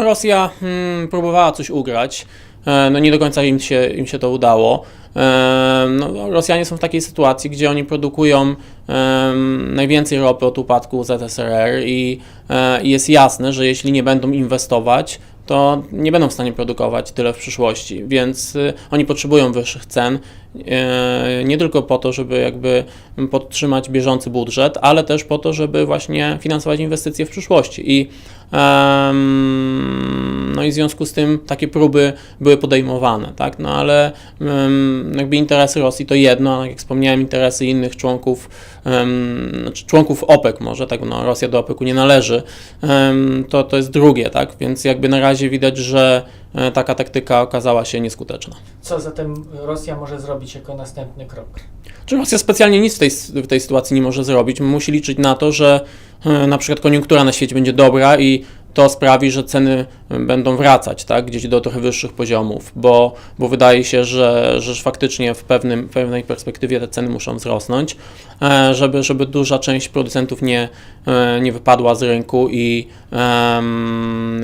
Rosja hmm, próbowała coś ugrać. E, No nie do końca im się, im się to udało. E, No, Rosjanie są w takiej sytuacji, gdzie oni produkują em, najwięcej ropy od upadku ZSRR i, e, i jest jasne, że jeśli nie będą inwestować, to nie będą w stanie produkować tyle w przyszłości, więc y, oni potrzebują wyższych cen, e, nie tylko po to, żeby jakby podtrzymać bieżący budżet, ale też po to, żeby właśnie finansować inwestycje w przyszłości. I no i w związku z tym takie próby były podejmowane, tak, no ale jakby interesy Rosji to jedno, a jak wspomniałem, interesy innych członków, znaczy członków OPEC może, tak, no Rosja do OPEC-u nie należy, to, to jest drugie, tak, więc jakby na razie widać, że e, taka taktyka okazała się nieskuteczna. Co zatem Rosja może zrobić jako następny krok? Czy Rosja specjalnie nic w tej, w tej sytuacji nie może zrobić? Musi liczyć na to, że e, na przykład koniunktura na świecie będzie dobra i to sprawi, że ceny będą wracać, tak, gdzieś do trochę wyższych poziomów, bo, bo wydaje się, że, że faktycznie w pewnym, w pewnej perspektywie te ceny muszą wzrosnąć, e, żeby, żeby duża część producentów nie, e, nie wypadła z rynku i,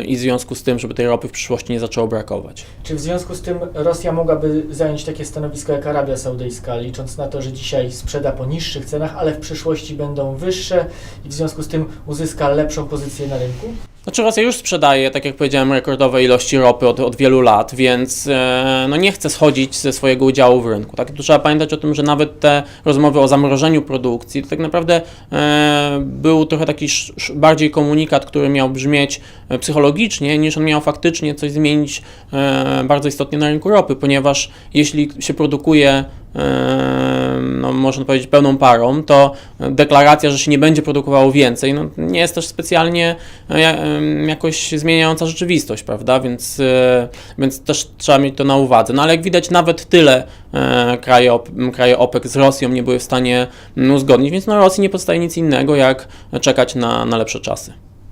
i w związku z tym, żeby tej ropy w przyszłości nie zaczęło brakować. Czy w związku z tym Rosja mogłaby zająć takie stanowisko jak Arabia Saudyjska, licząc na to, że dzisiaj sprzeda po niższych cenach, ale w przyszłości będą wyższe i w związku z tym uzyska lepszą pozycję na rynku? Znaczy Rosja już sprzedaje, tak jak powiedziałem, rekordowe ilości ropy od, od wielu lat, więc e, no nie chce schodzić ze swojego udziału w rynku. Tak? Tu trzeba pamiętać o tym, że nawet te rozmowy o zamrożeniu produkcji, to tak naprawdę e, był trochę taki bardziej komunikat, który miał brzmieć e, psychologicznie, niż on miał faktycznie coś zmienić bardzo istotnie na rynku ropy, ponieważ jeśli się produkuje no, można powiedzieć, pełną parą, to deklaracja, że się nie będzie produkowało więcej, no, nie jest też specjalnie jakoś zmieniająca rzeczywistość, prawda? Więc, e, więc też trzeba mieć to na uwadze. No ale jak widać, nawet tyle e, kraje, kraje OPEC z Rosją nie były w stanie mm, uzgodnić, więc na Rosji nie pozostaje nic innego, jak czekać na, na lepsze czasy.